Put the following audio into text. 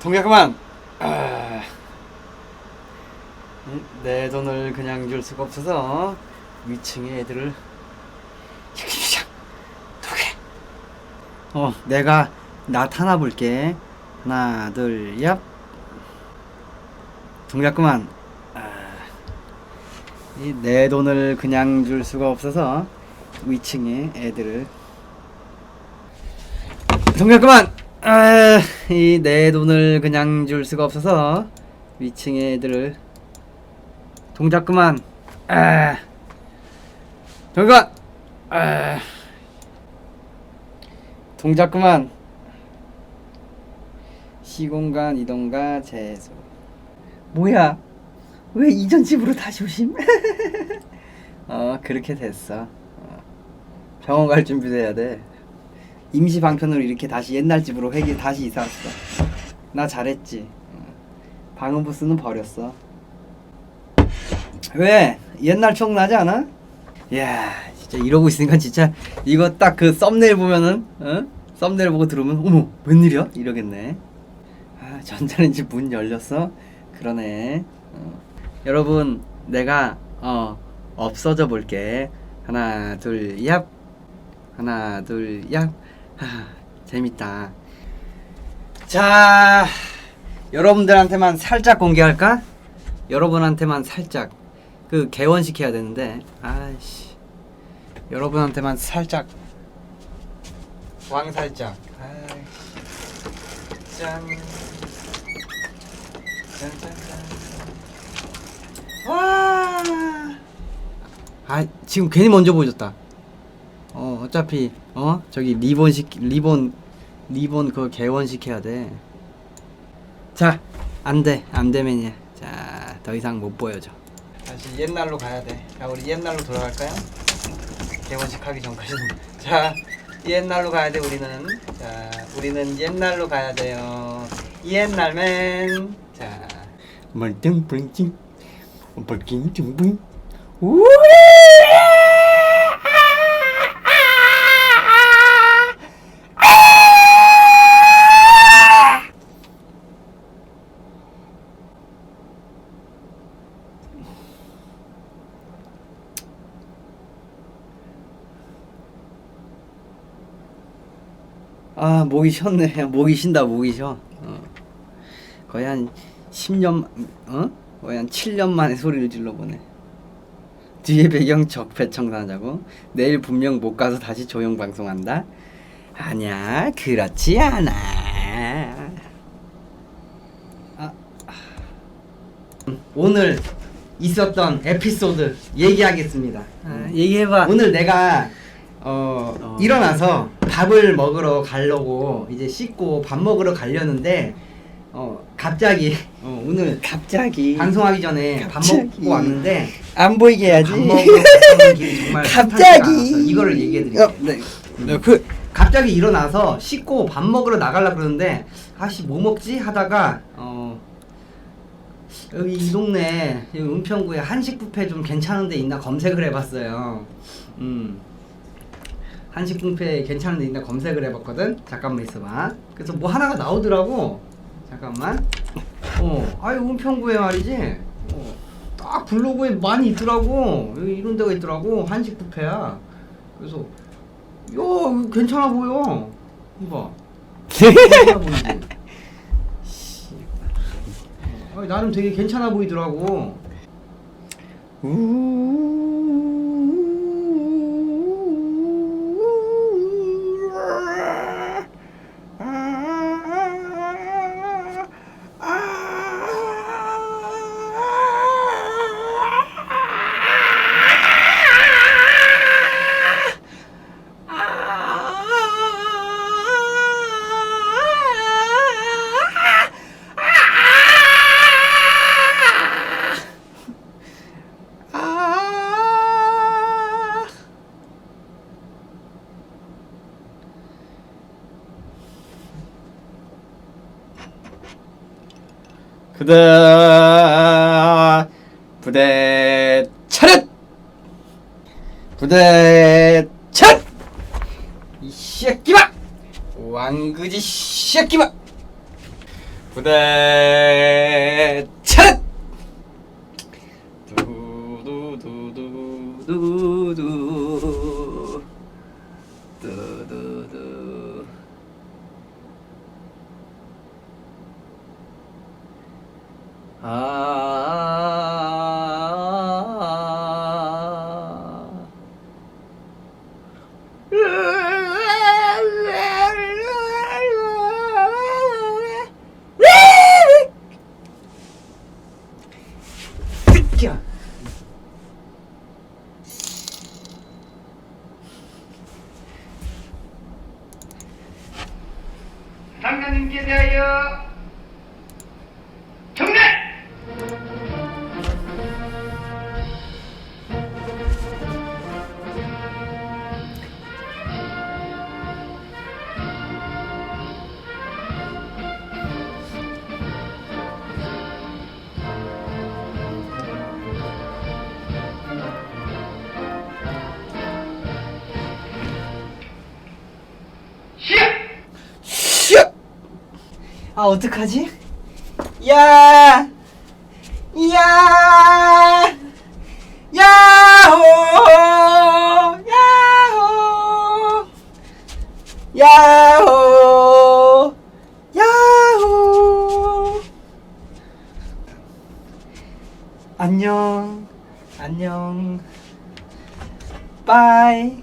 동야 그만. 아, 음, 내 돈을 그냥 줄 수가 없어서 위층의 애들을 이렇게 주자. 두 개. 어, 내가 나타나 볼게. 하나, 둘, 얍. 동야 그만. 아, 이내 돈을 그냥 줄 수가 없어서 위층의 애들을 동야 그만. 아, 이 내 돈을 그냥 줄 수가 없어서 위층의 애들을 동작 그만. 아, 동작. 아, 동작 그만. 시공간 이동과 재소. 뭐야? 왜 이전 집으로 다시 오심? 어 그렇게 됐어. 어. 병원 갈 준비도 해야 돼. 임시 방편으로 이렇게 다시 옛날 집으로 회기 다시 이사 왔어. 나 잘했지. 어. 방음 부스는 버렸어. 왜? 옛날 추억 나지 않아? 야, 진짜 이러고 있으니까 진짜 이거 딱 그 썸네일 보면은 어? 썸네일 보고 들으면 어머 웬일이야? 이러겠네. 아, 전자레인지 문 열렸어? 그러네. 어. 여러분, 내가 어 없어져 볼게. 하나, 둘, 얍. 하나, 둘, 얍. 하, 재밌다. 자, 여러분들한테만 살짝 공개할까? 여러분한테만 살짝 그 개원시켜야 되는데, 아이씨. 여러분한테만 살짝 왕 살짝. 짠. 짠짠짠. 와. 아 지금 괜히 먼저 보여줬다. 어 어차피 어 저기 리본 시 리본 리본 그거 개원 시켜야 돼. 자 안돼 안되면이야. 자더 이상 못 보여줘. 다시 옛날로 가야 돼. 자 우리 옛날로 돌아갈까요? 개원식 하기 전까지는. 자 옛날로 가야 돼 우리는. 자 우리는 옛날로 가야 돼요. 옛날맨. 자 멀뚱멀뚱 멀뚱멀뚱 우리 아 목이 쉬었네 목이 쉰다 목이 쉬어 어. 거의 한 10년 어? 거의 한 7년 만에 소리를 질러보네 뒤에 배경 적폐청산하자고 내일 분명 못 가서 다시 조용 방송한다 아니야 그렇지 않아 아, 아. 음, 오늘 있었던 에피소드 얘기하겠습니다 아, 얘기해봐 오늘 내가 어, 어. 일어나서 밥을 먹으러 가려고 이제 씻고 밥 먹으러 가려는데 어 갑자기 어, 오늘 갑자기 방송하기 전에 밥 갑자기. 먹고 왔는데 안 보이게 해야지. 밥 먹으러 길이 정말 갑자기. 이거를 얘기해 드릴게요. 어, 네. 네, 그 갑자기 일어나서 씻고 밥 먹으러 나가려 그러는데 아씨 뭐 먹지 하다가 어 여기 이 동네 여기 은평구에 한식 뷔페 좀 괜찮은 데 있나 검색을 해봤어요. 음 한식 뷔페 괜찮은 데 있나 검색을 해봤거든. 잠깐만 있어봐. 그래서 뭐 하나가 나오더라고. 잠깐만. 어, 아유 은평구에 말이지. 어, 딱 블로그에 많이 있더라고. 여기 이런 데가 있더라고. 한식 뷔페야. 그래서 야 괜찮아 보여. 이봐. 괜찮아 보이지. 씨. 어, 나름 되게 괜찮아 보이더라고. 그대 부대 차렷! 부대 차렷! 이 새끼마! 왕그지 새끼마! 부대 아야 장관님께 대하여 아 어떡하지? 야! 야! 야호! 야호! 야호! 야호! 안녕 안녕 빠이